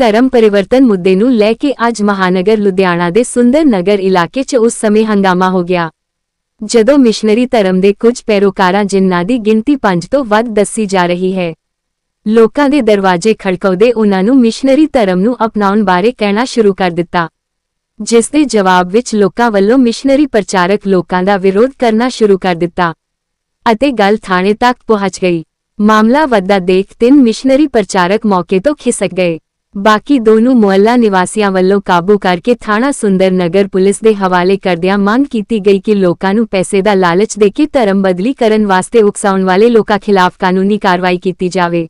ਧਰਮ ਪਰਿਵਰਤਨ ਮੁੱਦੇ ਨੂੰ ਲੈ ਕੇ ਅੱਜ ਮਹਾਨਗਰ ਲੁਧਿਆਣਾ ਦੇ ਸੁੰਦਰ ਨਗਰ ਇਲਾਕੇ 'ਚ ਉਸ ਸਮੇਂ ਹੰਗਾਮਾ ਹੋ ਗਿਆ। ਜਦੋਂ ਮਿਸ਼ਨਰੀ ਧਰਮ ਦੇ ਕੁਝ ਪੈਰੋਕਾਰਾਂ ਜਿਨ੍ਹਾਂ ਦੀ ਗਿਣਤੀ 5 ਤੋਂ ਵੱਧ ਦੱਸੀ ਜਾ ਰਹੀ ਹੈ, ਲੋਕਾਂ ਦੇ ਦਰਵਾਜ਼ੇ ਖੜਕਾਉਂਦੇ ਉਹਨਾਂ ਨੂੰ ਮਿਸ਼ਨਰੀ ਧਰਮ ਨੂੰ ਅਪਣਾਉਣ ਬਾਰੇ ਕਹਿਣਾ ਸ਼ੁਰੂ ਕਰ ਦਿੱਤਾ। ਜਿਸ ਦੇ ਜਵਾਬ ਵਿੱਚ ਲੋਕਾਂ ਵੱਲੋਂ ਮਿਸ਼ਨਰੀ ਪ੍ਰਚਾਰਕ ਲੋਕਾਂ ਦਾ ਵਿਰੋਧ ਕਰਨਾ ਸ਼ੁਰੂ ਕਰ ਦਿੱਤਾ ਅਤੇ ਗੱਲ ਥਾਣੇ ਤੱਕ ਪਹੁੰਚ ਗਈ। ਮਾਮਲਾ ਵੱਧਦਾ ਦੇਖ ਤਿੰਨ ਮਿਸ਼ਨਰੀ ਪ੍ਰਚਾਰਕ ਮੌਕੇ ਤੋਂ ਖਿਸਕ ਗਏ। ਬਾਕੀ ਦੋ ਮੁਹੱਲਾ ਨਿਵਾਸੀਆਂ ਵੱਲੋਂ ਕਾਬੂ ਕਰਕੇ ਥਾਣਾ ਸੁੰਦਰ ਨਗਰ ਪੁਲਿਸ ਦੇ ਹਵਾਲੇ ਕਰਦਿਆਂ ਮੰਗ ਕੀਤੀ ਗਈ ਕਿ ਲੋਕਾਂ ਨੂੰ ਪੈਸੇ ਦਾ ਲਾਲਚ ਦੇ ਕੇ ਧਰਮ ਬਦਲੀ ਕਰਨ ਵਾਸਤੇ ਉਕਸਾਉਣ ਵਾਲੇ ਲੋਕਾਂ ਖਿਲਾਫ ਕਾਨੂੰਨੀ ਕਾਰਵਾਈ ਕੀਤੀ ਜਾਵੇ।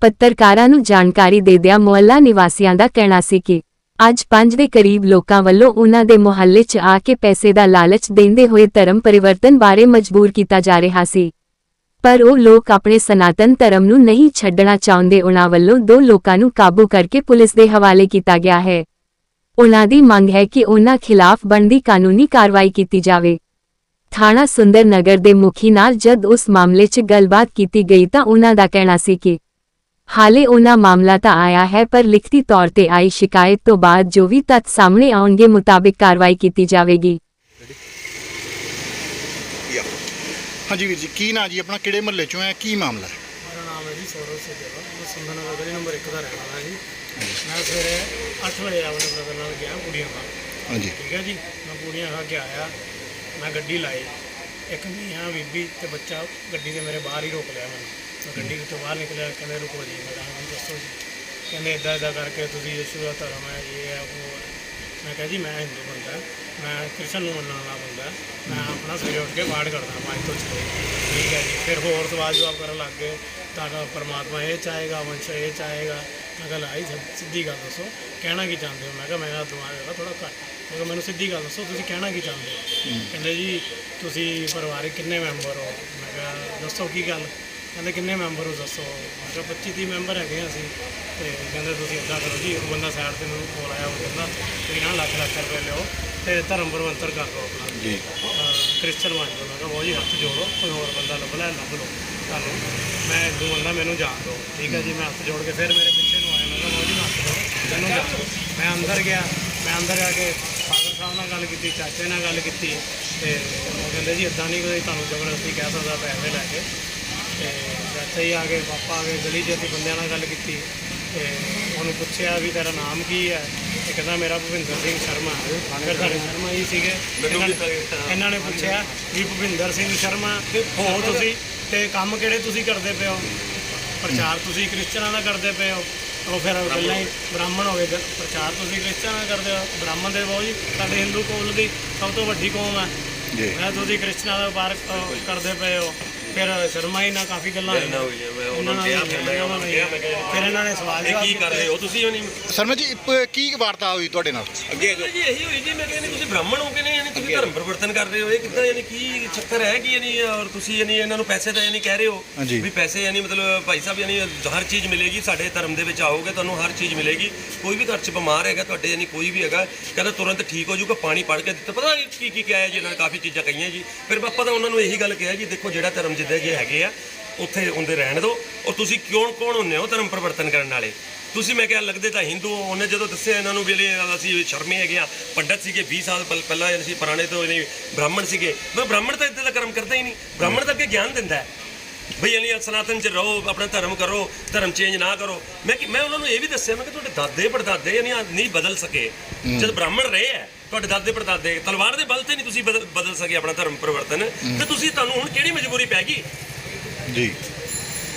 ਪੱਤਰਕਾਰਾਂ ਨੂੰ ਜਾਣਕਾਰੀ ਦੇਦਿਆਂ ਮੁਹੱਲਾ ਨਿਵਾਸੀਆਂ ਦਾ ਕਹਿਣਾ ਸੀ ਕਿ ਅੱਜ 5 ਦੇ ਕਰੀਬ ਲੋਕਾਂ ਵੱਲੋਂ ਉਹਨਾਂ ਦੇ ਮੁਹੱਲੇ 'ਚ ਆ ਕੇ ਪੈਸੇ ਦਾ ਲਾਲਚ ਦਿੰਦੇ ਹੋਏ ਧਰਮ ਪਰਿਵਰਤਨ ਬਾਰੇ ਮਜਬੂਰ ਕੀਤਾ ਜਾ ਰਿਹਾ ਸੀ। ਪਰ ਉਹ ਲੋਕ ਆਪਣੇ ਸਨਾਤਨ ਧਰਮ ਨੂੰ ਨਹੀਂ ਛੱਡਣਾ ਚਾਹੁੰਦੇ। ਉਹਨਾਂ ਵੱਲੋਂ ਦੋ ਲੋਕਾਂ ਨੂੰ ਕਾਬੂ ਕਰਕੇ ਪੁਲਿਸ ਦੇ ਹਵਾਲੇ ਕੀਤਾ ਗਿਆ ਹੈ। ਉਹਨਾਂ ਦੀ ਮੰਗ ਹੈ ਕਿ ਉਹਨਾਂ ਖਿਲਾਫ ਬਣਦੀ ਕਾਨੂੰਨੀ ਕਾਰਵਾਈ ਕੀਤੀ ਜਾਵੇ। ਥਾਣਾ ਸੁੰਦਰ ਨਗਰ ਦੇ ਮੁਖੀ ਨਾਲ ਜਦ ਉਸ ਮਾਮਲੇ 'ਚ ਗੱਲਬਾਤ ਕੀਤੀ ਗਈ ਤਾਂ ਉਹਨਾਂ ਦਾ ਕਹਿਣਾ ਸੀ ਕਿ ਹਾਲੇ ਉਹਨਾਂ ਮਾਮਲਾ ਤਾਂ ਆਇਆ ਹੈ ਪਰ ਲਿਖਤੀ ਤੌਰ ਤੇ ਆਈ ਸ਼ਿਕਾਇਤ ਤੋਂ ਬਾਅਦ ਜੋ ਵੀ ਤੱਥ ਸਾਹਮਣੇ ਆਉਣਗੇ ਮੁਤਾਬਿਕ ਕਾਰਵਾਈ ਕੀਤੀ ਜਾਵੇਗੀ ਯਾ ਹਾਂਜੀ ਵੀਰ ਜੀ ਕੀ ਨਾਂ ਜੀ? ਆਪਣਾ ਕਿਹੜੇ ਮਹੱਲੇ ਚੋਂ ਹੈ? ਕੀ ਮਾਮਲਾ ਹੈ? ਮੇਰਾ ਨਾਮ ਹੈ ਜੀ ਸੌਰਵ ਸੇਜੇਵਾ ਮੈਂ ਸੰਧਨਗਰ ਗਲੀ ਨੰਬਰ 1 ਦਾ ਰਹਿਣ ਵਾਲਾ ਜੀ। ਮੈਂ ਸਵੇਰੇ 8 ਵਜੇ ਆਪਣੇ ਬ੍ਰਦਰ ਨਾਲ ਗਿਆ ਕੁੜੀਆਂ ਦਾ ਹਾਂਜੀ। ਠੀਕ ਹੈ ਜੀ? ਮੈਂ ਕੁੜੀਆਂ ਖਾ ਕੇ ਆਇਆ। ਮੈਂ ਗੱਡੀ ਲਾਈ। ਇੱਕ ਮੀਆਂ ਬੀਬੀ ਤੇ ਬੱਚਾ ਗੱਡੀ ਦੇ ਮੇਰੇ ਬਾਹਰ ਹੀ ਰੋਕ ਲਿਆ ਮੈਨੂੰ। ਮੈਂ ਗੱਡੀ ਤੋਂ ਬਾਹਰ ਨਿਕਲਿਆ ਕਹਿੰਦੇ ਰੁਕੋ ਜੀ। ਮੈਂ ਕਿਹਾ ਹਾਂ ਦੱਸੋ ਜੀ। ਕਹਿੰਦੇ ਇਦਾਂ ਇਦਾਂ ਕਰਕੇ ਤੁਸੀਂ ਯਿਸੂ ਦਾ ਧਰਮ ਹੈ ਇਹ ਹੈ ਉਹ ਹੈ। ਮੈਂ ਕਿਹਾ ਜੀ ਮੈਂ ਹਿੰਦੂ ਬੰਦਾ ਮੈਂ ਕ੍ਰਿਸ਼ਨ ਨੂੰ ਮੰਨਣ ਵਾਲਾ ਬੰਦਾ ਮੈਂ ਆਪਣਾ ਸਵੇਰੇ ਉੱਠ ਕੇ ਪਾਠ ਕਰਦਾ ਪੰਜ ਤੋਂ ਛੇ। ਠੀਕ ਹੈ ਜੀ ਫਿਰ ਹੋਰ ਸਵਾਲ ਜਵਾਬ ਕਰਨ ਲੱਗ ਗਏ ਤੁਹਾਡਾ ਪਰਮਾਤਮਾ ਇਹ ਚਾਹੇਗਾ ਵੰਸ਼ ਇਹ ਚਾਹੇਗਾ। ਮੈਂ ਕਿਹਾ ਲਾਈ ਸਿੱਧੀ ਗੱਲ ਦੱਸੋ ਕਹਿਣਾ ਕੀ ਚਾਹੁੰਦੇ ਹੋ? ਮੈਂ ਕਿਹਾ ਮੇਰਾ ਦਿਮਾਗ ਹੈਗਾ ਥੋੜਾ ਘੱਟ। ਮੈਂ ਕਿਹਾ ਮੈਨੂੰ ਸਿੱਧੀ ਗੱਲ ਦੱਸੋ ਤੁਸੀਂ ਕਹਿਣਾ ਕੀ ਚਾਹੁੰਦੇ ਹੋ। ਕਹਿੰਦੇ ਜੀ ਤੁਸੀਂ ਪਰਿਵਾਰਿਕ ਕਿੰਨੇ ਮੈਂਬਰ ਹੋ? ਮੈਂ ਕਿਹਾ ਦੱਸੋ ਕੀ ਗੱਲ? ਕਹਿੰਦੇ ਕਿੰਨੇ ਮੈਂਬਰ ਹੋ ਦੱਸੋ? ਮੈਂ ਕਿਹਾ 25 30 ਮੈਂਬਰ ਹੈਗੇ ਹਾਂ ਅਸੀਂ। ਤੇ ਕਹਿੰਦੇ ਤੁਸੀਂ ਇਦਾਂ ਕਰੋ ਜੀ ਇੱਕ ਬੰਦਾ ਸਾਈਡ ਤੇ ਮੈਨੂੰ ਕੋਲ ਆਇਆ ਉਹ ਕਹਿੰਦਾ ਤੁਸੀਂ ਨਾ ਲੱਖ ਲੱਖ ਰੁਪਏ ਲਿਓ ਤੇ ਧਰਮ ਪਰਿਵਰਤਨ ਕਰ ਲਓ ਆਪਣਾ। ਜੀ। ਕ੍ਰਿਸਚਨ ਬਣ ਜਾਓ। ਮੈਂ ਕਿਹਾ ਉਹ ਜੀ ਹੱਥ ਜੋੜੋ ਕੋਈ ਹੋਰ ਬੰਦਾ ਲੱਭ ਲੈ ਲੱਭ ਲਓ। ਤੁਹਾਨੂੰ ਮੈਂ ਹਿੰਦੂ ਬੰਦਾ ਮੈਨੂੰ ਜਾਣ ਦਿਓ। ਠੀਕ ਹੈ ਜੀ ਮੈਂ ਹੱਥ ਜੋੜ ਕੇ ਫਿਰ ਮੇਰੇ ਪਿੱਛੇ ਨੂੰ ਆਇਆ। ਮੈਂ ਕਿਹਾ ਉਹ ਜੀ ਹੱਥ ਜੋੜੋ ਮੈਨੂੰ ਜਾਣ ਦਿਓ। ਮੈਂ ਅੰਦਰ ਗਿਆ ਮੈਂ ਅੰਦਰ ਜਾ ਕੇ ਫਾਦਰ ਸਾਹਿਬ ਨਾਲ ਗੱਲ ਕੀਤੀ ਚਾਚੇ ਨਾਲ ਗੱਲ ਕੀਤੀ। ਤੇ ਉਹ ਕਹਿੰਦੇ ਜੀ ਇਦਾਂ ਨਹੀਂ ਕੋਈ ਤੁਹਾਨੂੰ ਜ਼ਬਰਦਸਤੀ ਕਹਿ ਸਕਦਾ ਪੈਸੇ ਲੈ ਕੇ। ਤੇ ਚਾਚਾ ਹੀ ਆ ਗਏ ਪਾਪਾ ਆ ਗਏ ਗਲੀ 'ਚ ਅਸੀਂ ਬੰਦਿਆਂ ਨਾਲ ਗੱਲ ਕੀਤੀ ਤੇ ਉਹਨੂੰ ਪੁੱਛਿਆ ਵੀ ਤੇਰਾ ਨਾਮ ਕੀ ਹੈ? ਤੇ ਕਹਿੰਦਾ ਮੇਰਾ ਭੁਪਿੰਦਰ ਸਿੰਘ ਸ਼ਰਮਾ। ਫਿਰ ਸਾਡੇ ਸ਼ਰਮਾ ਜੀ ਸੀਗੇ। ਇਹਨਾਂ ਨੇ- ਇਹਨਾਂ ਨੇ ਪੁੱਛਿਆ ਵੀ ਭੁਪਿੰਦਰ ਸਿੰਘ ਸ਼ਰਮਾ ਹੋ ਤੁਸੀਂ? ਤੇ ਕੰਮ ਕਿਹੜੇ ਤੁਸੀਂ ਕਰਦੇ ਪਏ ਹੋ? ਪ੍ਰਚਾਰ ਤੁਸੀਂ ਕ੍ਰਿਸਚਨਾਂ ਦਾ ਕਰਦੇ ਪਏ ਹੋ? ਉਹ ਫਿਰ ਗੱਲਾਂ ਹੀ ਬ੍ਰਾਹਮਣ ਹੋ ਗਏ। ਗ- ਪ੍ਰਚਾਰ ਤੁਸੀਂ ਕ੍ਰਿਸਚਨਾਂ ਦਾ ਕਰਦੇ ਹੋ? ਬ੍ਰਾਹਮਣ ਦੇ ਬਹੁਤ ਜੀ ਸਾਡੇ ਹਿੰਦੂ ਕੌਮ ਦੀ ਸਭ ਤੋਂ ਵੱਡੀ ਕੌਮ ਹੈ। ਜੀ। ਮੈਂ ਤੁਸੀਂ ਕ੍ਰਿਸ਼ਨਾ ਦਾ ਵਪਾਰ ਕਰਦੇ ਪਏ ਹੋ। ਫਿਰ ਸ਼ਰਮਾ ਹੀ ਨਾਲ ਕਾਫੀ ਗੱਲਾਂ ਹੋਈਆਂ ਹੋਈ ਹੈ, ਮੈਂ ਉਹਨਾਂ ਨੂੰ ਕਿਹਾ, ਫਿਰ ਮੈਂ ਉਹਨਾਂ ਨੂੰ ਕਿਹਾ, ਮੈਂ ਕਿਹਾ, ਫਿਰ ਇਹਨਾਂ ਨੇ ਸਵਾਲ ਇਹ ਜਵਾਬ ਕੀ ਕਰ ਰਹੇ ਹੋ? ਤੁਸੀਂ ਉਹ ਨਹੀਂ ਸਰਮਾ ਜੀ ਕੀ ਵਾਰਤਾ ਹੋਈ ਤੁਹਾਡੇ ਨਾਲ? ਅੱਗੇ ਜੀ ਇਹੀ ਹੋਈ ਜੀ ਮੈਂ ਕਹਿੰਦਾ ਤੁਸੀਂ ਬ੍ਰਾਹਮਣ ਹੋ ਕੇ ਨਹੀਂ? ਯਾਨੀ ਤੁਸੀਂ ਧਰਮ ਪਰਿਵਰਤਨ ਕਰ ਰਹੇ ਹੋ। ਇਹ ਕਿੱਦਾਂ ਯਾਨੀ ਕੀ ਚੱਕਰ ਹੈ ਕਿ ਯਾਨੀ ਔਰ ਤੁਸੀਂ ਯਾਨੀ ਇਹਨਾਂ ਨੂੰ ਪੈਸੇ ਦਾ ਯਾਨੀ ਕਹਿ ਰਹੇ ਹੋ। ਵੀ ਪੈਸੇ ਯਾਨੀ ਮਤਲਬ ਭਾਈ ਸਾਹਿਬ ਯਾਨੀ ਹਰ ਚੀਜ਼ ਮਿਲੇਗੀ ਸਾਡੇ ਧਰਮ ਦੇ ਵਿੱਚ ਆਓਗੇ ਤੁਹਾਨੂੰ ਹਰ ਚੀਜ਼ ਮਿਲੇਗੀ। ਕੋਈ ਵੀ ਘਰ 'ਚ ਬਿਮਾਰ ਹੈਗਾ ਤੁਹਾਡੇ ਯਾਨੀ ਕੋਈ ਵੀ ਹੈਗਾ ਕਹਿੰਦਾ ਤੁਰੰਤ ਠੀਕ ਹੋ ਜਾਊਗਾ ਪਾਣੀ ਪੜ ਕੇ ਦਿੱਤਾ। ਪਤਾ ਨਹੀਂ ਕੀ ਕੀ ਕਿਹਾ ਹੈ ਜੀ ਇਹਨਾਂ ਨੇ ਕਾਫੀ ਚੀਜ਼ਾਂ ਕਹੀਆਂ ਜੀ। ਫਿਰ ਆਪਾਂ ਤਾਂ ਉਹਨਾਂ ਨੂੰ ਇਹੀ ਗੱਲ ਕਿਹਾ ਜੀ ਦੇਖੋ ਜਿਹੜਾ ਧਰਮ ਜਿੱਦਾਂ ਜੇ ਹੈਗੇ ਆ ਉੱਥੇ ਹੁੰਦੇ ਰਹਿਣ ਦਿਓ ਔਰ ਤੁਸੀਂ ਕਿਉਂ ਕੌਣ ਹੁੰਦੇ ਹੋ ਧਰਮ ਪਰਿਵਰਤਨ ਕਰਨ ਵਾਲੇ? ਤੁਸੀਂ ਮੈਂ ਕਿਹਾ ਲੱਗਦੇ ਤਾਂ ਹਿੰਦੂ ਹੋ। ਉਹਨੇ ਜਦੋਂ ਦੱਸਿਆ ਇਹਨਾਂ ਨੂੰ ਵੀ ਇਹ ਅਸੀਂ ਸ਼ਰਮੇ ਹੈਗੇ ਆ। ਪੰਡਤ ਸੀਗੇ 20 ਸਾਲ ਪਹਿ- ਪਹਿਲਾਂ ਅਸੀਂ ਪੁਰਾਣੇ ਤੋਂ ਇਹਨੇ ਬ੍ਰਾਹਮਣ ਸੀਗੇ। ਮੈਂ ਬ੍ਰਾਹਮਣ ਤਾਂ ਇਦਾਂ ਦਾ ਕਰਮ ਕਰਦਾ ਹੀ ਨਹੀਂ। ਬ੍ਰਾਹਮਣ ਤਾਂ ਅੱਗੇ ਗਿਆਨ ਦਿੰਦਾ ਹੈ। ਬਈ ਯਾਨੀ ਸਨਾਤਨ ਚ ਰਹੋ ਆਪਣਾ ਧਰਮ ਕਰੋ ਧਰਮ ਚੇਂਜ ਨਾ ਕਰੋ। ਮੈਂ ਕਿ ਮੈਂ ਉਹਨਾਂ ਨੂੰ ਇਹ ਵੀ ਦੱਸਿਆ ਮੈਂ ਕਿ ਤੁਹਾਡੇ ਦਾਦੇ ਪੜਦਾਦੇ ਯਾਨੀ ਨਹੀਂ ਬਦਲ ਸਕੇ। ਜਦ ਬ੍ਰਾਹਮਣ ਰਹੇ ਹੈ ਤੁਹਾਡੇ ਦਾਦੇ ਪੜਦਾਦੇ ਤਲਵਾਰ ਦੇ ਬਲ ਤੇ ਨਹੀਂ ਤੁਸੀਂ ਬਦਲ ਬਦਲ ਸਕੇ ਆਪਣਾ ਧਰਮ ਪਰਿਵਰਤਨ। ਤੇ ਤੁਸੀਂ ਤੁਹਾਨੂੰ ਹੁਣ ਕਿਹੜੀ ਮਜਬੂਰੀ ਪੈ ਗਈ? ਜੀ।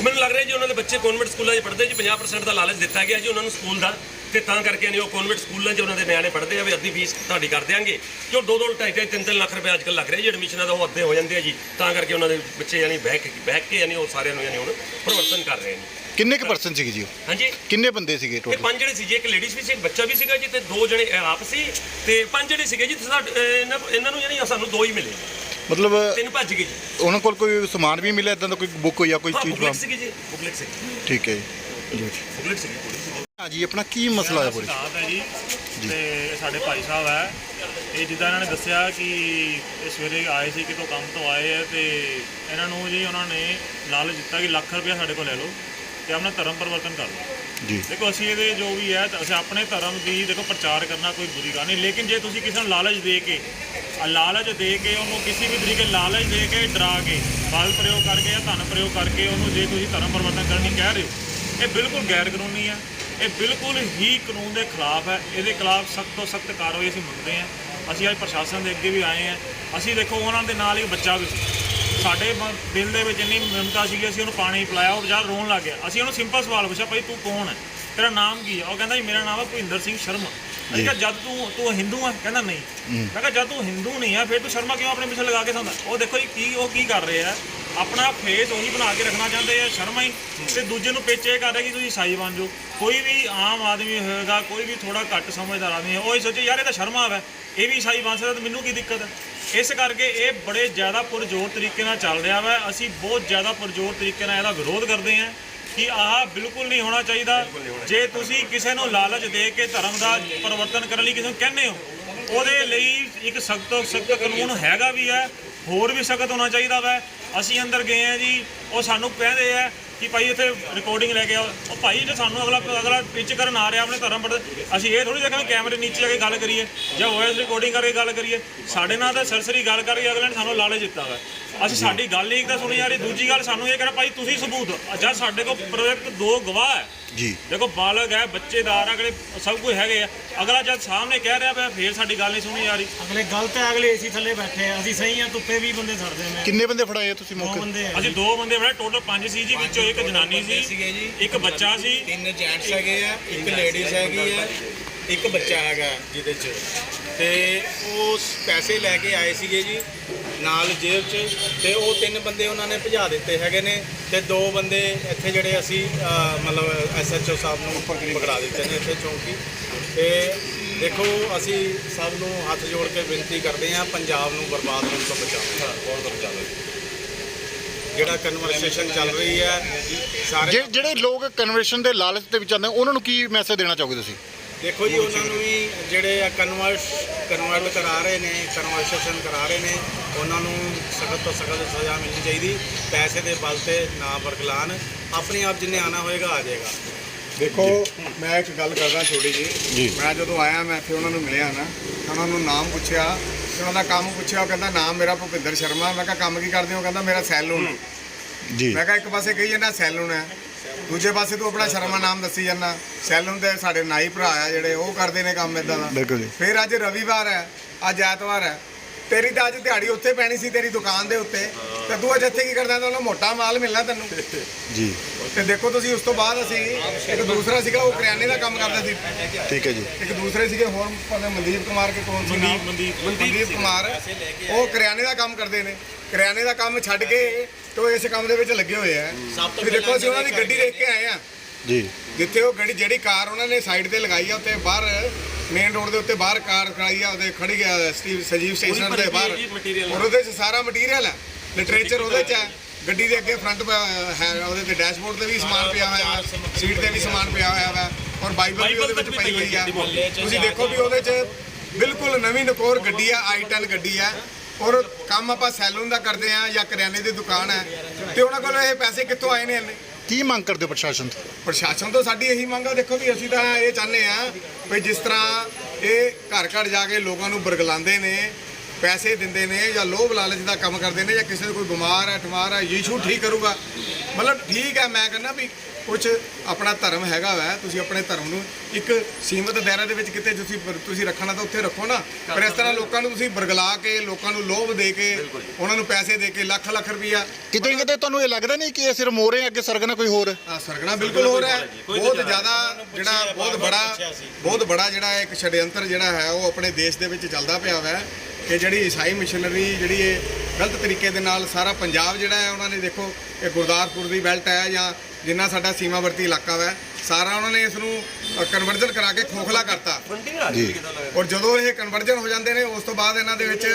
ਮੈਨੂੰ ਲੱਗ ਰਿਹਾ ਜੀ ਉਹਨਾਂ ਦੇ ਬੱਚੇ ਕਨਵੈਂਟ ਸਕੂਲਾਂ 'ਚ ਪੜ੍ਹਦੇ ਜੀ 50% ਦਾ ਲਾਲਚ ਦਿੱਤਾ ਗਿਆ ਜੀ ਉਹਨਾਂ ਨੂੰ ਸਕੂਲ ਦਾ। ਤੇ ਤਾਂ ਕਰਕੇ ਨੇ ਉਹ ਕਨਵੈਂਟ ਸਕੂਲਾਂ 'ਚ ਉਹਨਾਂ ਦੇ ਨਿਆਣੇ ਪੜ੍ਹਦੇ ਆ ਵੀ ਅੱਧੀ ਫੀਸ ਤੁਹਾਡੀ ਕਰ ਦਿਆਂਗੇ। ਜੋ 2-2 2.5 3-3 ਲੱਖ ਰੁਪਏ ਅੱਜਕੱਲ ਲੱਗ ਰਿਹਾ ਜੀ ਐਡਮਿਸ਼ਨਾਂ ਦਾ ਉਹ ਅੱਧੇ ਹੋ ਜਾਂਦੇ ਆ ਜੀ। ਤਾਂ ਕਰਕੇ ਉਹਨਾਂ ਦੇ ਬੱਚੇ ਯਾਨੀ ਬਹਿ ਕੇ ਬਹਿ ਕੇ ਯਾਨੀ ਉਹ ਸਾਰਿਆਂ ਨੂੰ ਯਾਨੀ ਹੁਣ ਪਰਿਵਰਤਨ ਕਰ ਰਹੇ ਨੇ। ਕਿੰਨੇ ਕੁ ਪਰਸਨ ਸੀਗੇ ਜੀ ਉਹ? ਹਾਂਜੀ। ਕਿੰਨੇ ਬੰਦੇ ਸੀਗੇ ਇਹ ਟੋਟਲ ਪੰਜ ਜਿਹੜੇ ਸੀ ਜੀ ਇੱਕ ਲੇਡੀਜ਼ ਵੀ ਸੀ ਇੱਕ ਬੱਚਾ ਵੀ ਸੀਗਾ ਜੀ ਤੇ ਦੋ ਜਣੇ ਇਹ ਆਪ ਸੀ ਤੇ ਪੰਜ ਜਿਹੜੇ ਸੀਗੇ ਜੀ ਤੇ ਸਾਡ- ਇਹਨਾਂ ਇਹਨਾਂ ਨੂੰ ਯਾਨੀ ਸਾਨੂੰ ਦੋ ਹੀ ਮਿਲੇ। ਮਤਲਬ ਤਿੰਨ ਭੱਜ ਗਏ ਜੀ। ਉਹਨਾਂ ਕੋਲ ਕੋਈ ਸਮਾਨ ਵੀ ਮਿਲਿਆ ਇਦਾਂ ਦਾ ਕੋਈ ਬੁੱਕ ਜਾਂ ਕੋਈ ਹਾਂ ਚੀਜ਼ ਬੁਕਲੇਟ ਸੀਗੀ ਜੀ ਬੁਕਲੇਟ ਸੀਗੀ। ਠੀਕ ਹੈ ਜੀ। ਜੀ। ਬੁਕਲੇਟ ਸੀਗੀ ਪੂਰੀ ਸੀਗੀ। ਹਾਂ ਜੀ ਆਪਣਾ ਕੀ ਮਸਲਾ ਹੈ ਪੂਰੀ? ਸਿਧਾਂਤ ਹੈ ਜੀ ਤੇ ਸਾਡੇ ਭਾਈ ਸਾਹਿਬ ਹੈ। ਇਹ ਜਿੱਦਾਂ ਇਹਨਾਂ ਨੇ ਦੱਸਿਆ ਕਿ ਇਹ ਸਵੇਰੇ ਆਏ ਸੀ ਕਿਤੋਂ ਕੰਮ ਤੋਂ ਆਏ ਹੈ ਤੇ ਇਹਨਾਂ ਨੂੰ ਜੀ ਉਹਨਾਂ ਨੇ ਲਾਲਚ ਦਿੱਤਾ ਕਿ ਲੱਖ ਰੁਪਇਆ ਸਾਡੇ ਕੋਲ ਲੈ ਲਓ। ਤੇ ਆਪਣਾ ਧਰਮ ਪਰਿਵਰਤਨ ਕਰ ਲਓ। ਜੀ। ਦੇਖੋ ਅਸੀਂ ਇਹਦੇ ਜੋ ਵੀ ਹੈ ਅਸੀਂ ਆਪਣੇ ਧਰਮ ਦੀ ਦੇਖੋ ਪ੍ਰਚਾਰ ਕਰਨਾ ਕੋਈ ਬੁਰੀ ਗੱਲ ਨਹੀਂ। ਲੇਕਿਨ ਜੇ ਤੁਸੀਂ ਕਿਸੇ ਨੂੰ ਲਾਲਚ ਦੇ ਕੇ ਆ ਲਾਲਚ ਦੇ ਕੇ ਉਹਨੂੰ ਕਿਸੇ ਵੀ ਤਰੀਕੇ ਲਾਲਚ ਦੇ ਕੇ ਡਰਾ ਕੇ ਬਲ ਪ੍ਰਯੋਗ ਕਰਕੇ ਜਾਂ ਧਨ ਪ੍ਰਯੋਗ ਕਰਕੇ ਉਹਨੂੰ ਜੇ ਤੁਸੀਂ ਧਰਮ ਪਰਿਵਰਤਨ ਕਰਨ ਦੀ ਕਹਿ ਰਹੇ ਹੋ ਇਹ ਬਿਲਕੁਲ ਗੈਰ ਕਾਨੂੰਨੀ ਹੈ। ਇਹ ਬਿਲਕੁਲ ਹੀ ਕਾਨੂੰਨ ਦੇ ਖਿਲਾਫ ਹੈ। ਇਹਦੇ ਖਿਲਾਫ ਸਖਤ ਤੋਂ ਸਖਤ ਕਾਰਵਾਈ ਅਸੀਂ ਮੰਗਦੇ ਹਾਂ। ਅਸੀਂ ਅੱਜ ਪ੍ਰਸ਼ਾਸਨ ਦੇ ਅੱਗੇ ਵੀ ਆਏ ਹਾਂ। ਅਸੀਂ ਦੇਖੋ ਉਹਨਾਂ ਦੇ ਨਾਲ ਇੱਕ ਬੱਚਾ ਵੀ ਸਾਡੇ ਮ- ਦਿਲ ਦੇ ਵਿੱਚ ਇੰਨੀ ਮਮਤਾ ਸੀ ਕਿ ਅਸੀਂ ਉਹਨੂੰ ਪਾਣੀ ਪਿਲਾਇਆ ਉਹ ਵਿਚਾਰ ਰੋਣ ਲੱਗ ਗਿਆ। ਅਸੀਂ ਉਹਨੂੰ ਸਿੰਪਲ ਸਵਾਲ ਪੁੱਛਿਆ ਭਾਈ ਤੂੰ ਕੌਣ ਹੈ? ਤੇਰਾ ਨਾਮ ਕੀ ਹੈ? ਉਹ ਕਹਿੰਦਾ ਜੀ ਮੇਰਾ ਨਾਮ ਹੈ ਭੁਪਿੰਦਰ ਸਿੰਘ ਸ਼ਰਮਾ। ਮੈਂ ਕਿਹਾ ਜਦ ਤੂੰ ਤੂੰ ਹਿੰਦੂ ਹੈ ਕਹਿੰਦਾ ਨਹੀਂ। ਮੈਂ ਕਿਹਾ ਜਦ ਤੂੰ ਹਿੰਦੂ ਨਹੀਂ ਹੈ ਫਿਰ ਤੂੰ ਸ਼ਰਮਾ ਕਿਉਂ ਆਪਣੇ ਪਿੱਛੇ ਲਗਾ ਕੇ ਸੌਂਦਾ? ਉਹ ਦੇਖੋ ਜੀ ਕੀ ਉਹ ਕੀ ਕਰ ਰਹੇ ਆ ਆਪਣਾ ਫੇਸ ਉਹੀ ਬਣਾ ਕੇ ਰੱਖਣਾ ਚਾਹੁੰਦੇ ਆ ਸ਼ਰਮਾ ਹੀ। ਤੇ ਦੂਜੇ ਨੂੰ ਪੇਚੇ ਕਰ ਰਿਹਾ ਕਿ ਤੁਸੀਂ ਈਸਾਈ ਬਣ ਜਾਓ। ਕੋਈ ਵੀ ਆਮ ਆਦਮੀ ਹੋਏਗਾ ਕੋਈ ਵੀ ਥੋੜਾ ਘੱਟ ਸਮਝਦਾਰ ਆਦਮੀ ਹੈ ਉਹ ਹੀ ਸੋਚੇ ਯਾਰ ਇਹ ਤਾਂ ਸ਼ਰਮਾ ਹੈ ਇਹ ਵੀ ਈਸਾਈ ਬਣ ਸਕਦਾ ਤਾਂ ਮੈਨੂੰ ਕੀ ਦਿੱਕਤ ਹੈ? ਇਸ ਕਰਕੇ ਇਹ ਬੜੇ ਜ਼ਿਆਦਾ ਪੁਰਜੋਰ ਤਰੀਕੇ ਨਾਲ ਚੱਲ ਰਿਹਾ ਵਾ। ਅਸੀਂ ਬਹੁਤ ਜ਼ਿਆਦਾ ਪੁਰਜੋਰ ਤਰੀਕੇ ਨਾਲ ਇਹਦਾ ਵਿਰੋਧ ਕਰਦੇ ਹਾਂ ਕਿ ਆਹ ਬਿਲਕੁਲ ਨਹੀਂ ਹੋਣਾ ਚਾਹੀਦਾ। ਜੇ ਤੁਸੀਂ ਕਿਸੇ ਨੂੰ ਲਾਲਚ ਦੇ ਕੇ ਧਰਮ ਦਾ ਪਰਿਵਰਤਨ ਕਰਨ ਲਈ ਕਿਸੇ ਨੂੰ ਕਹਿੰਦੇ ਹੋ, ਉਹਦੇ ਲਈ ਇੱਕ ਸਖਤ ਤੋਂ ਸਖਤ ਕਾਨੂੰਨ ਹੈਗਾ ਵੀ ਹੈ, ਹੋਰ ਵੀ ਸਖਤ ਹੋਣਾ ਚਾਹੀਦਾ ਵੈ। ਅਸੀਂ ਅੰਦਰ ਗਏ ਆ ਜੀ, ਉਹ ਸਾਨੂੰ ਕਹਿੰਦੇ ਆ ਕਿ ਭਾਈ ਇੱਥੇ ਰਿਕਾਰਡਿੰਗ ਲੈ ਕੇ ਆਓ। ਉਹ ਭਾਈ ਜੇ ਸਾਨੂੰ ਅਗਲਾ ਅਗਲਾ ਪਿਚ ਕਰਨ ਆ ਰਿਹਾ ਆਪਣੇ ਧਰਮ ਪਰ ਅਸੀਂ ਇਹ ਥੋੜੀ ਦੇਖਾਂਗੇ ਕੈਮਰੇ ਨੀਚੇ ਜਾ ਕੇ ਗੱਲ ਕਰੀਏ, ਜਾਂ ਵੌਇਸ ਰਿਕਾਰਡਿੰਗ ਕਰਕੇ ਗੱਲ ਕਰੀਏ। ਸਾਡੇ ਨਾਲ ਤਾਂ ਸਰਸਰੀ ਗੱਲ ਕਰਕੇ ਅਗਲੇ ਨੇ ਸਾਨੂੰ ਲਾਲਚ ਦਿੱਤਾ ਵਾ। ਅਸੀਂ ਸਾਡੀ ਗੱਲ ਨਹੀਂ ਇੱਕ ਤਾਂ ਸੁਣੀ ਜਾ ਰਹੀ, ਦੂਜੀ ਗੱਲ ਸਾਨੂੰ ਇਹ ਕਹਿਣਾ, ਭਾਈ ਤੁਸੀਂ ਸਬੂਤ ਜਦ ਸਾਡੇ ਕੋਲ ਪ੍ਰੋਜੈਕਟ ਦੋ ਗਵਾਹ ਹੈ ਜੀ। ਦੇਖੋ ਬਾਲਗ ਹੈ ਬੱਚੇਦਾਰ ਆ, ਅਗਲੇ ਸਭ ਕੁਝ ਹੈਗੇ ਆ। ਅਗਲਾ ਜਦ ਸਾਹਮਣੇ ਕਹਿ ਰਿਹਾ ਪਿਆ ਫੇਰ ਸਾਡੀ ਗੱਲ ਨਹੀਂ ਸੁਣੀ ਜਾ ਰਹੀ। ਅਗਲੇ ਗਲਤ ਹੈ ਅਗਲੇ ਏਸੀ ਥੱਲੇ ਬੈਠੇ ਆ। ਅਸੀਂ ਸਹੀ ਆ ਧੁੱਪੇ ਵੀ ਬੰਦੇ ਸੜਦੇ ਨੇ ਕਿੰਨੇ ਬੰਦੇ ਫੜਾਏ ਆ ਤੁਸੀਂ ਨੌ ਮੌਕੇ ਤੇ? ਬੰਦੇ ਆ। ਅਸੀਂ ਦੋ ਬੰਦੇ ਬੜੇ ਟੋਟਲ ਪੰਜ ਸੀ ਜੀ ਵਿੱਚੋਂ ਇੱਕ ਜਨਾਨੀ ਸੀਗੇ ਜੀ। ਸੀ ਇੱਕ ਬੱਚਾ ਸੀ। ਤਿੰਨ ਜੈਂਟਸ ਹੈਗੇ ਆ ਇੱਕ ਲੇਡੀਜ਼ ਹੈਗੀ ਆ ਇੱਕ ਬੱਚਾ ਹੈਗਾ ਜਿਹਦੇ ਚ। ਤੇ ਉਹ ਪੈਸੇ ਲੈ ਕੇ ਆਏ ਸੀਗੇ ਜੀ। ਨਾਲ ਜੇਬ 'ਚ ਤੇ ਉਹ ਤਿੰਨ ਬੰਦੇ ਉਹਨਾਂ ਨੇ ਭਜਾ ਦਿੱਤੇ ਹੈਗੇ ਨੇ ਤੇ ਦੋ ਬੰਦੇ ਇੱਥੇ ਜਿਹੜੇ ਅਸੀਂ ਅਹ, ਮਤਲਬ ਐਸਐਚਓ ਸਾਹਿਬ ਨੂੰ ਪਕੜਾ ਦਿੱਤੇ ਨੇ ਇੱਥੇ ਚੌਂਕੀ। ਤੇ ਦੇਖੋ ਅਸੀਂ ਸਭ ਨੂੰ ਹੱਥ ਜੋੜ ਕੇ ਬੇਨਤੀ ਕਰਦੇ ਹਾਂ ਪੰਜਾਬ ਨੂੰ ਬਰਬਾਦ ਹੋਣ ਤੋਂ ਬਚਾਓ। ਬਹੁਤ ਬਚਾਓ ਜਿਹੜਾ ਕਨਵਰਸੇਸ਼ਨ ਚੱਲ ਰਹੀ ਹੈ ਸਾਰੇ ਜਿਹੜੇ ਲੋਕ ਕਨਵਰਸ਼ਨ ਦੇ ਲਾਲਚ ਦੇ ਵਿੱਚ ਆਉਂਦੇ ਉਹਨਾਂ ਨੂੰ ਕੀ ਮੈਸੇਜ ਦੇਣਾ ਚਾਹੋਗੇ ਤੁਸੀਂ? ਦੇਖੋ ਜੀ ਉਹਨਾਂ ਨੂੰ ਵੀ ਜਿਹੜੇ ਆ ਕਨਵਰਟ ਕਨਵਰਟ ਕਰਾ ਰਹੇ ਨੇ ਕਨਵਰਸੇਸ਼ਨ ਕਰਾ ਰਹੇ ਨੇ ਉਹਨਾਂ ਨੂੰ ਸਖਤ ਤੋਂ ਸਖਤ ਸਜ਼ਾ ਮਿਲਣੀ ਚਾਹੀਦੀ। ਪੈਸੇ ਦੇ ਬਲ ਤੇ ਨਾ ਬਰਗਲਾਨ ਆਪਣੇ ਆਪ ਜਿੰਨੇ ਆਣਾ ਹੋਏਗਾ ਆ ਜਾਏਗਾ। ਦੇਖੋ ਮੈਂ ਇੱਕ ਗੱਲ ਕਰਦਾ ਛੋਟੀ ਜੀ। ਮੈਂ ਜਦੋਂ ਆਇਆ ਮੈਂ ਇੱਥੇ ਉਹਨਾਂ ਨੂੰ ਮਿਲਿਆ ਨਾ ਉਹਨਾਂ ਨੂੰ ਨਾਮ ਪੁੱਛਿਆ ਉਹਨਾਂ ਦਾ ਕੰਮ ਪੁੱਛਿਆ ਉਹ ਕਹਿੰਦਾ ਨਾਮ ਮੇਰਾ ਭੁਪਿੰਦਰ ਸ਼ਰਮਾ ਮੈਂ ਕਿਹਾ ਕੰਮ ਕੀ ਕਰਦੇ ਹੋ? ਕਹਿੰਦਾ ਮੇਰਾ ਸੈਲੂਨ। ਜੀ। ਮੈਂ ਕਿਹਾ ਇੱਕ ਪਾਸੇ ਕਹੀ ਜਾਂਦਾ ਸੈਲੂਨ ਹੈ। ਦੂਜੇ ਪਾਸੇ ਤੂੰ ਆਪਣਾ ਸ਼ਰਮਾ ਨਾਮ ਦੱਸੀ ਜਾਂਦਾ। ਸੈਲੂਨ ਦੇ ਸਾਡੇ ਨਾਈ ਭਰਾ ਆ ਜਿਹੜੇ ਉਹ ਕਰਦੇ ਨੇ ਕੰਮ ਇਦਾਂ ਦਾ। ਬਿਲਕੁਲ ਜੀ। ਫਿਰ ਅੱਜ ਰਵੀਵਾਰ ਹੈ ਅੱਜ ਐਤਵਾਰ ਹੈ। ਤੇਰੀ ਤਾਂ ਅੱਜ ਦਿਹਾੜੀ ਉੱਥੇ ਪੈਣੀ ਸੀ ਤੇਰੀ ਦੁਕਾਨ ਦੇ ਉੱਤੇ। ਤੇ ਤੂੰ ਅੱਜ ਇੱਥੇ ਕੀ ਕਰਦਾ ਤਾਂ ਮੋਟਾ ਮਾਲ ਮਿਲਣਾ ਤੈਨੂੰ? ਜੀ। ਤੇ ਦੇਖੋ ਤੁਸੀਂ ਉਸ ਤੋਂ ਬਾਅਦ ਅਸੀਂ ਇੱਕ ਦੂਸਰਾ ਸੀਗਾ ਉਹ ਕਰਿਆਨੇ ਦਾ ਕੰਮ ਕਰਦਾ ਸੀ। ਠੀਕ ਹੈ ਜੀ। ਇੱਕ ਦੂਸਰੇ ਸੀਗੇ ਹੋਰ ਪਤਾ ਮਨਦੀਪ ਕੁਮਾਰ ਕੇ ਕੌਣ ਸੀ ਨਾਮ? ਮਨਦੀਪ- ਮਨਦੀਪ ਕੁਮਾਰ ਉਹ ਕਰਿਆਨੇ ਦਾ ਕੰਮ ਕਰਦੇ ਨੇ। ਕਰਿਆਨੇ ਦਾ ਕੰਮ ਛੱਡ ਕੇ ਤੋਂ ਇਸ ਕੰਮ ਦੇ ਵਿੱਚ ਲੱਗੇ ਹੋਏ ਆ। ਵੀ ਦੇਖੋ ਅਸੀਂ ਉਹਨਾਂ ਦੀ ਗੱਡੀ ਦੇਖ ਕੇ ਆਏ ਆ। ਜੀ। ਜਿੱਥੇ ਉਹ ਗੱਡੀ ਜਿਹੜੀ ਕਾਰ ਉਹਨਾਂ ਨੇ ਸਾਈਡ ਤੇ ਲਗਾਈ ਆ ਉੱਤੇ ਬਾਹਰ ਮੇਨ ਰੋਡ ਦੇ ਉੱਤੇ ਬਾਹਰ ਕਾਰ ਖੜਾਈ ਆ ਉਹਦੇ ਖੜੀ ਗਿਆ ਸਟੀਵ ਸੰਜੀਵ ਸਟੇਸ਼ਨ ਦੇ ਬਾਹਰ। ਔਰ ਉਹਦੇ 'ਚ ਸਾਰਾ ਮਟੀਰੀਅਲ ਹੈ ਲਿਟਰੇਚਰ ਉਹਦੇ 'ਚ ਹੈ ਗੱਡੀ ਦੇ ਅੱਗੇ ਫਰੰਟ ਹੈ ਉਹਦੇ ਤੇ ਡੈਸ਼ਬੋਰਡ ਤੇ ਵੀ ਸਮਾਨ ਪਿਆ ਹੋਇਆ ਹੈ ਸੀਟ ਤੇ ਵੀ ਸਮਾਨ ਪਿਆ ਹੋਇਆ ਹੈ ਔਰ ਬਾਈਬਲ ਵੀ ਉਹਦੇ ਵਿੱਚ ਪਈ ਹੋਈ ਆ। ਤੁਸੀਂ ਦੇਖੋ ਵੀ ਉਹਦੇ 'ਚ ਬਿਲਕੁਲ ਨਵੀਂ ਨਕੋਰ ਗੱਡੀ ਆ i10 ਗੱਡੀ ਆ। ਔਰ ਕੰਮ ਆਪਾਂ ਸੈਲੂਨ ਦਾ ਕਰਦੇ ਆ ਜਾਂ ਕਰਿਆਨੇ ਦੀ ਦੁਕਾਨ ਹੈ ਤੇ ਉਹਨਾਂ ਕੋਲ ਇਹ ਪੈਸੇ ਕਿੱਥੋਂ ਆਏ ਨੇ ਇੰਨੇ? ਕੀ ਮੰਗ ਕਰਦੇ ਹੋ ਪ੍ਰਸ਼ਾਸਨ ਤੋਂ? ਪ੍ਰਸ਼ਾਸਨ ਤੋਂ ਸਾਡੀ ਇਹੀ ਮੰਗ ਆ ਦੇਖੋ ਵੀ ਅਸੀਂ ਤਾਂ ਇਹ ਚਾਹੁੰਦੇ ਆ ਵੀ ਜਿਸ ਤਰ੍ਹਾਂ ਇਹ ਘਰ ਘਰ ਜਾ ਕੇ ਲੋਕਾਂ ਨੂੰ ਬਰਗਲਾਉਂਦੇ ਨੇ ਪੈਸੇ ਦਿੰਦੇ ਨੇ ਜਾਂ ਲੋਭ ਲਾਲਚ ਦਾ ਕੰਮ ਕਰਦੇ ਨੇ ਜਾਂ ਕਿਸੇ ਨੂੰ ਕੋਈ ਬਿਮਾਰ ਹੈ ਠਮਾਰ ਹੈ ਯੀਸ਼ੂ ਠੀਕ ਕਰੂਗਾ। ਮਤਲਬ ਠੀਕ ਹੈ ਮੈਂ ਕਹਿੰਦਾ ਵੀ ਕੁਝ ਆਪਣਾ ਧਰਮ ਹੈਗਾ ਵੈ ਤੁਸੀਂ ਆਪਣੇ ਧਰਮ ਨੂੰ ਇੱਕ ਸੀਮਤ ਦਾਇਰੇ ਦੇ ਵਿੱਚ ਕਿਤੇ ਤੁਸੀਂ ਤੁਸੀਂ ਰੱਖਣਾ ਤਾਂ ਉੱਥੇ ਰੱਖੋ ਨਾ। ਪਰ ਇਸ ਤਰ੍ਹਾਂ ਲੋਕਾਂ ਨੂੰ ਤੁਸੀਂ ਬਰਗਲਾ ਕੇ ਲੋਕਾਂ ਨੂੰ ਲੋਭ ਦੇ ਕੇ ਉਹਨਾਂ ਨੂੰ ਪੈਸੇ ਦੇ ਕੇ ਲੱਖ ਲੱਖ ਰੁਪਈਆ। ਕਿਤੇ ਨਾ ਕਿਤੇ ਤੁਹਾਨੂੰ ਇਹ ਲੱਗਦਾ ਨਹੀਂ ਕਿ ਇਹ ਸਿਰਫ ਮੋਰੇ ਅੱਗੇ ਸਰਗਣਾ ਕੋਈ ਹੋਰ? ਹੈ ਆ ਸਰਗਣਾ ਬਿਲਕੁਲ ਹੋ। ਰਿਹਾ ਹੈ ਬਹੁਤ ਜ਼ਿਆਦਾ ਜਿਹੜਾ ਬਹੁਤ ਬੜਾ ਬਹੁਤ ਬੜਾ ਜਿਹੜਾ ਇੱਕ ਛੜਯੰਤਰ ਜਿਹੜਾ ਹੈ ਉਹ ਆਪਣੇ ਦੇਸ਼ ਦੇ ਵਿੱਚ ਚੱਲਦਾ ਪਿਆ ਹੋਇਆ ਹੈ ਕਿ ਜਿਹੜੀ ਈਸਾਈ ਮਿਸ਼ਨਰੀ ਜਿਹੜੀ ਇਹ ਗਲਤ ਤਰੀਕੇ ਦੇ ਨਾਲ ਸਾਰਾ ਪੰਜਾਬ ਜਿਹੜਾ ਹੈ ਉਹਨਾਂ ਨੇ ਦੇਖੋ ਇਹ ਗੁਰਦਾਸਪੁਰ ਦੀ ਬੈਲਟ ਹੈ ਜਾਂ ਜਿੰਨਾ ਸਾਡਾ ਸੀਮਾਵਰਤੀ ਇਲਾਕਾ ਹੈ ਸਾਰਾ ਉਹਨਾਂ ਨੇ ਇਸ ਨੂੰ ਕਨਵਰਜਨ ਕਰਾ ਕੇ ਖੋਖਲਾ ਕਰਤਾ। ਜੀ। ਔਰ ਜਦੋਂ ਇਹ ਕਨਵਰਜਨ ਹੋ ਜਾਂਦੇ ਨੇ ਉਸ ਤੋਂ ਬਾਅਦ ਇਹਨਾਂ ਦੇ ਵਿੱਚ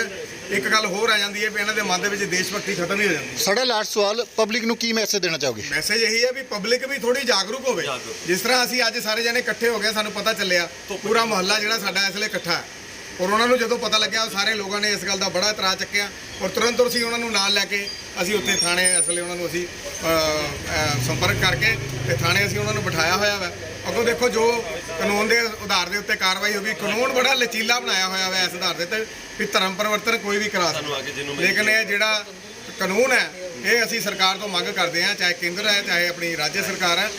ਇੱਕ ਗੱਲ ਹੋਰ ਆ ਜਾਂਦੀ ਹੈ ਵੀ ਇਹਨਾਂ ਦੇ ਮਨ ਦੇ ਵਿੱਚ ਦੇਸ਼ ਭਗਤੀ ਖਤਮ ਹੀ ਹੋ ਜਾਂਦੀ ਹੈ। ਸਾਡਾ ਲਾਸਟ ਸਵਾਲ ਪਬਲਿਕ ਨੂੰ ਕੀ ਮੈਸੇਜ ਦੇਣਾ ਚਾਹੋਗੇ? ਮੈਸੇਜ ਇਹੀ ਹੈ ਵੀ ਪਬਲਿਕ ਵੀ ਥੋੜੀ ਜਾਗਰੂਕ ਹੋਵੇ। ਜਿਸ ਤਰ੍ਹਾਂ ਅਸੀਂ ਅੱਜ ਸਾਰੇ ਜਣੇ ਇਕੱਠੇ ਹੋ ਗਏ ਸਾਨੂੰ ਪਤਾ ਚੱਲਿਆ ਪੂਰਾ ਮੁਹੱਲਾ ਜਿਹੜਾ ਸਾਡਾ ਇਸ ਵੇਲੇ ਇਕੱਠਾ ਹੈ। ਔਰ ਉਹਨਾਂ ਨੂੰ ਜਦੋਂ ਪਤਾ ਲੱਗਿਆ ਸਾਰੇ ਲੋਕਾਂ ਨੇ ਇਸ ਗੱਲ ਦਾ ਬੜਾ ਇਤਰਾਜ਼ ਚੱਕਿਆ ਔਰ ਤੁਰੰਤ ਅਸੀਂ ਉਹਨਾਂ ਨੂੰ ਨਾਲ ਲੈ ਕੇ ਅਸੀਂ ਉੱਥੇ ਥਾਣੇ ਅਸਲੇ ਉਹਨਾਂ ਨੂੰ ਅਸੀਂ ਸੰਪਰਕ ਕਰਕੇ ਤੇ ਥਾਣੇ ਅਸੀਂ ਉਹਨਾਂ ਨੂੰ ਬਿਠਾਇਆ ਹੋਇਆ ਵਾ। ਅੱਗੋਂ ਦੇਖੋ ਜੋ ਕਾਨੂੰਨ ਦੇ ਆਧਾਰ ਦੇ ਉੱਤੇ ਕਾਰਵਾਈ ਹੋਗੀ ਕਾਨੂੰਨ ਬੜਾ ਲਚੀਲਾ ਬਣਾਇਆ ਹੋਇਆ ਵਾ ਇਸ ਆਧਾਰ ਦੇ ਉੱਤੇ ਵੀ ਧਰਮ ਪਰਿਵਰਤਨ ਕੋਈ ਵੀ ਕਰਾ ਸਕਦਾ। ਲੇਕਿਨ ਇਹ ਜਿਹੜਾ ਕਾਨੂੰਨ ਹੈ ਇਹ ਅਸੀਂ ਸਰਕਾਰ ਤੋਂ ਮੰਗ ਕਰਦੇ ਹਾਂ ਚਾਹੇ ਕੇਂਦਰ ਹੈ ਚਾਹੇ ਆਪਣੀ ਰਾਜ ਸਰਕਾਰ ਹੈ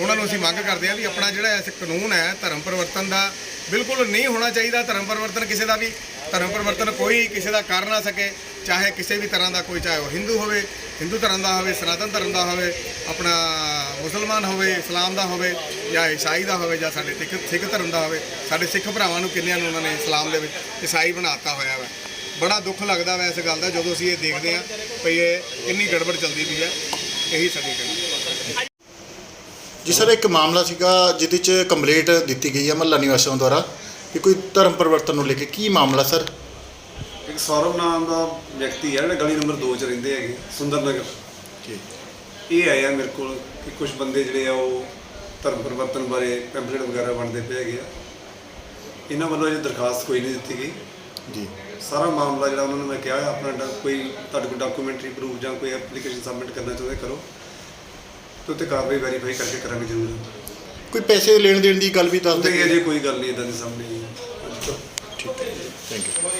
ਉਹਨਾਂ ਨੂੰ ਅਸੀਂ ਮੰਗ ਕਰਦੇ ਹਾਂ ਵੀ ਆਪਣਾ ਜਿਹੜਾ ਇਸ ਕਾਨੂੰਨ ਹੈ ਧਰਮ ਪਰਿਵਰਤਨ ਦਾ ਬਿਲਕੁਲ ਨਹੀਂ ਹੋਣਾ ਚਾਹੀਦਾ ਧਰਮ ਪਰਿਵਰਤਨ ਕਿਸੇ ਦਾ ਵੀ। ਧਰਮ ਪਰਿਵਰਤਨ ਕੋਈ ਕਿਸੇ ਦਾ ਕਰ ਨਾ ਸਕੇ, ਚਾਹੇ ਕਿਸੇ ਵੀ ਤਰ੍ਹਾਂ ਦਾ ਕੋਈ, ਚਾਹੇ ਉਹ ਹਿੰਦੂ ਹੋਵੇ, ਹਿੰਦੂ ਧਰਮ ਦਾ ਹੋਵੇ, ਸਨਾਤਨ ਧਰਮ ਦਾ ਹੋਵੇ, ਆਪਣਾ ਮੁਸਲਮਾਨ ਹੋਵੇ, ਇਸਲਾਮ ਦਾ ਹੋਵੇ, ਜਾਂ ਈਸਾਈ ਦਾ ਹੋਵੇ, ਜਾਂ ਸਾਡੇ ਸਿੱਖ ਸਿੱਖ ਧਰਮ ਦਾ ਹੋਵੇ, ਸਾਡੇ ਸਿੱਖ ਭਰਾਵਾਂ ਨੂੰ ਕਿੰਨਿਆਂ ਨੂੰ ਉਹਨਾਂ ਨੇ ਇਸਲਾਮ ਦੇ ਵਿੱਚ ਈਸਾਈ ਬਣਾਤਾ ਹੋਇਆ ਵਾ। ਬੜਾ ਦੁੱਖ ਲੱਗਦਾ ਵੈ ਇਸ ਗੱਲ ਦਾ ਜਦੋਂ ਅਸੀਂ ਇਹ ਦੇਖਦੇ ਹਾਂ ਭਈ ਇਹ ਇੰਨੀ ਗੜਬੜ ਚੱਲਦੀ ਪਈ ਹੈ, ਇਹੀ ਸਾਡੀ ਗੱਲ ਜੀ ਸਰ ਇੱਕ ਮਾਮਲਾ ਸੀਗਾ ਜਿਹਦੇ 'ਚ ਕੰਪਲੇਂਟ ਦਿੱਤੀ ਗਈ ਹੈ ਮਹੱਲਾ ਨਿਵਾਸੀਆਂ ਦੁਆਰਾ ਕਿ ਕੋਈ ਧਰਮ ਪਰਿਵਰਤਨ ਨੂੰ ਲੈ ਕੇ ਕੀ ਮਾਮਲਾ ਸਰ? ਇੱਕ ਸੌਰਵ ਨਾਮ ਦਾ ਵਿਅਕਤੀ ਹੈ ਜਿਹੜਾ ਗਲੀ ਨੰਬਰ 2 ਚ ਰਹਿੰਦੇ ਹੈਗੇ ਸੁੰਦਰ ਨਗਰ ਇਹ ਆਇਆ ਮੇਰੇ ਕੋਲ ਕਿ ਕੁਝ ਬੰਦੇ ਜਿਹੜੇ ਆ ਉਹ ਧਰਮ ਪਰਿਵਰਤਨ ਬਾਰੇ ਪੈਂਪਲੇਟ ਵਗੈਰਾ ਵੰਡਦੇ ਪਏ ਹੈਗੇ ਆ। ਇਹਨਾਂ ਵੱਲੋਂ ਅਜੇ ਦਰਖਾਸਤ ਕੋਈ ਨਹੀਂ ਦਿੱਤੀ ਗਈ। ਜੀ। ਸਾਰਾ ਮਾਮਲਾ ਜਿਹੜਾ ਉਹਨਾਂ ਨੂੰ ਮੈਂ ਕਿਹਾ ਆਪਣਾ ਡਾ- ਕੋਈ ਤੁਹਾਡੇ ਕੋਲ ਡਾਕੂਮੈਂਟਰੀ ਪ੍ਰੂਫ ਜਾਂ ਕੋਈ ਐਪਲੀਕੇਸ਼ਨ ਸਬਮਿਟ ਕਰਨਾ ਚਾਹੁੰਦੇ ਕਰੋ। ਤੇ ਉੱਤੇ ਕਾਰਵਾਈ ਵੈਰੀਫਾਈ ਕਰਕੇ ਕਰਾਂਗੇ ਜ਼ਰੂਰ। ਕੋਈ ਪੈਸੇ ਲੈਣ ਦੇਣ ਦੀ ਗੱਲ ਵੀ ਦੱਸ ਤੇ ਦੇ ਅਜੇ ਕੋਈ ਗੱਲ ਨਹੀਂ ਇਦਾਂ ਦੀ ਸਾਹਮਣੇ ਆਈ। ਠੀਕ ਹੈ ਥੈਂਕ ਯੂ